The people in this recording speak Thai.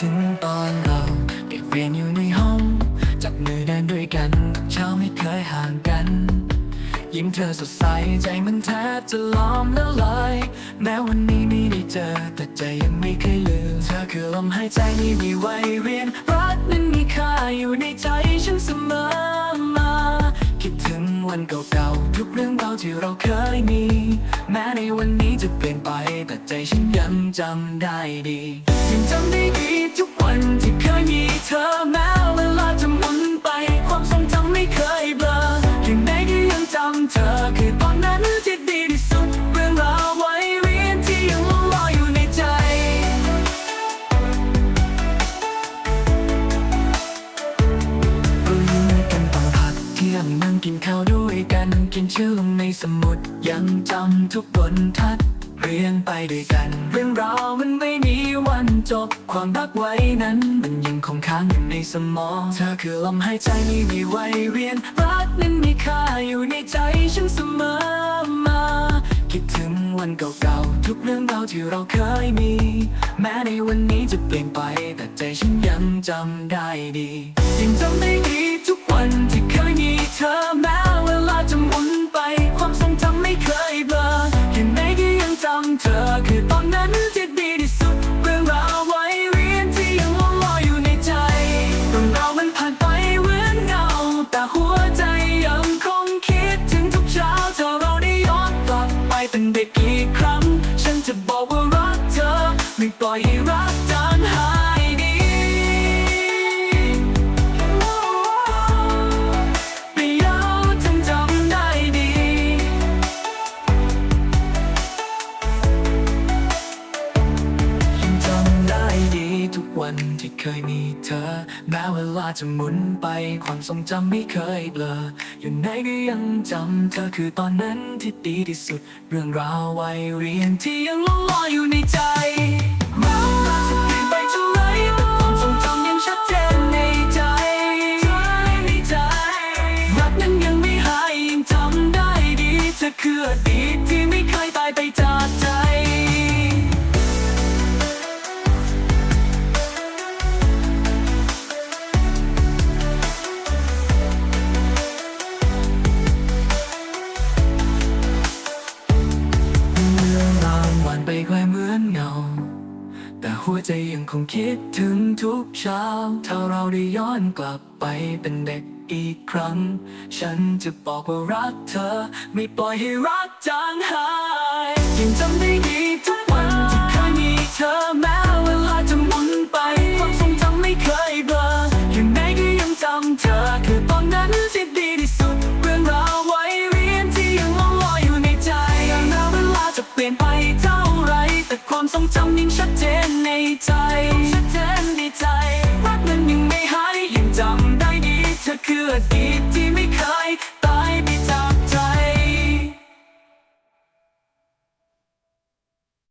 ถึงตอนเราเด็กเรียนอยู่ในห้อง จับมือเดินด้วยกันทุกเช้าไม่เคยห่างกัน ยิ้มเธอสดใสใจมันแทบจะล้อมละลายแม้วันนี้ไม่ได้เจอ แต่ใจยังไม่เคยลืม เธอคือลมหายใจที่มีไว้เวียนรักนั้นมีค่าอยู่ในใจฉันเสมอ วันเก่าๆ ทุกเรื่องราวที่เราเคยมี แม้ในวันนี้จะเปลี่ยนไป แต่ใจฉันยังจำได้ดียังจำได้ดีทุกวันที่เคยมีเธอแม้เวลาจะหมุนไป นเขียนชื่อลงในสมุด ยังจำทุกบนทัด เรียนไปด้วยกัน เรื่องราวมันไม่มีวันจบ ความรักไว้นั้น มันยังคงค้างอยู่ในสมอง เธอคือลมหายใจไม่มีไว้เวียน รักนั้นมีค่าอยู่ในใจฉันเสมอมา คิดถึงวันเก่าๆ ทุกเรื่องราวที่เราเคยมี แม้ในวันนี้จะเปลี่ยนไป แต่ใจฉันยังจำได้ดี ยังจำได้ดีทุกวันที่เคยมี ล่อยให้รักจางหายดีไม่ยาวจำจำได้ดี ยังจำได้ดีทุกวันที่เคยมีเธอ แม้เวลาจะหมุนไปความทรงจำไม่เคยเบลอ อยู่ไหนก็ยังจำเธอคือตอนนั้นที่ดีที่สุด เรื่องราววัยเรียนที่ยังล่องลอยอยู่ในใจ นั้นยังไม่หายยังจำได้ดีเธอคืออดีตที่ไม่เคยตายไปจากใจ งคงคิดถึงทุกเช้า ถ้าเราได้ย้อนกลับไปเป็นเด็กอีกครั้ง ฉันจะบอกว่ารักเธอ ไม่ปล่อยให้รักจางหายยังจำได้